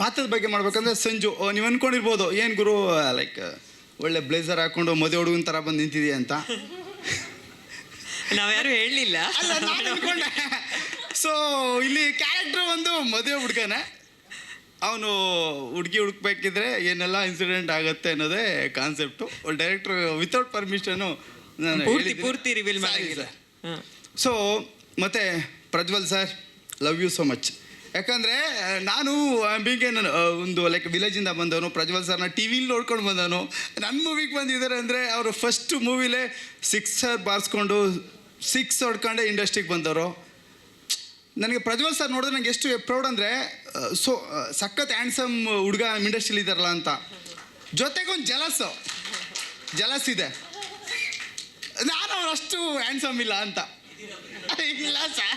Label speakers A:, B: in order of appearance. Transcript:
A: ಭಾತದ ಬಗ್ಗೆ ಮಾಡ್ಬೇಕಂದ್ರೆ ಸಂಜು ನೀವು ಅನ್ಕೊಂಡಿರ್ಬೋದು ಏನು ಗುರು ಲೈಕ್ ಒಳ್ಳೆ ಬ್ಲೇಸರ್ ಹಾಕೊಂಡು ಮದುವೆ ಹುಡುಗನ ಥರ ಬಂದು ನಿಂತಿದೆಯಾ ಅಂತ.
B: ನಾವ್ಯಾರು ಹೇಳಲಿಲ್ಲ.
A: ನಾನು ಸೊ ಇಲ್ಲಿ ಕ್ಯಾರೆಕ್ಟರ್ ಒಂದು ಮದುವೆ ಹುಡುಗನೇ. ಅವನು ಹುಡುಗಿ ಹುಡುಕ್ಬೇಕಿದ್ರೆ ಏನೆಲ್ಲ ಇನ್ಸಿಡೆಂಟ್ ಆಗುತ್ತೆ ಅನ್ನೋದೇ ಕಾನ್ಸೆಪ್ಟು ಡೈರೆಕ್ಟ್ರ್ ವಿತೌಟ್ ಪರ್ಮಿಷನು
B: ಪೂರ್ತಿ ಪೂರ್ತಿ ರಿವೀಲ್ ಮಾಡಿಲ್ಲ.
A: ಸೊ ಮತ್ತೆ Prajwal sir love you so much ಯಾಕಂದರೆ, ನಾನು ಬಿಗೆ ನಾನು ಒಂದು ಲೈಕ್ ವಿಲೇಜಿಂದ ಬಂದವನು, ಪ್ರಜ್ವಲ್ ಸರ್ನ ಟಿ ವಿಲಿ ನೋಡ್ಕೊಂಡು ಬಂದವನು. ನನ್ನ ಮೂವಿಗೆ ಬಂದಿದ್ದಾರೆ ಅಂದರೆ, ಅವರು ಫಸ್ಟ್ ಮೂವಿಲೇ ಸಿಕ್ಸರ್ ಬಾರಿಸ್ಕೊಂಡು ಸಿಕ್ಸ್ ಹೊಡ್ಕೊಂಡೆ ಇಂಡಸ್ಟ್ರಿಗೆ ಬಂದವರು. ನನಗೆ ಪ್ರಜ್ವಲ್ ಸರ್ ನೋಡಿದ್ರೆ ನಂಗೆ ಎಷ್ಟು ಪ್ರೌಡ್ ಅಂದರೆ ಸೊ ಸಖತ್ ಹ್ಯಾಂಡ್ಸಮ್ ಹುಡುಗ ಇಂಡಸ್ಟ್ರಿಲಿ ಇದ್ದಾರಲ್ಲ ಅಂತ. ಜೊತೆಗೆ ಒಂದು ಜಲಸು ಜಲಸ್ ಇದೆ. ನಾನು ಅವರಷ್ಟು ಹ್ಯಾಂಡ್ಸಮ್ ಇಲ್ಲ ಅಂತ. ಇಲ್ಲ ಸರ್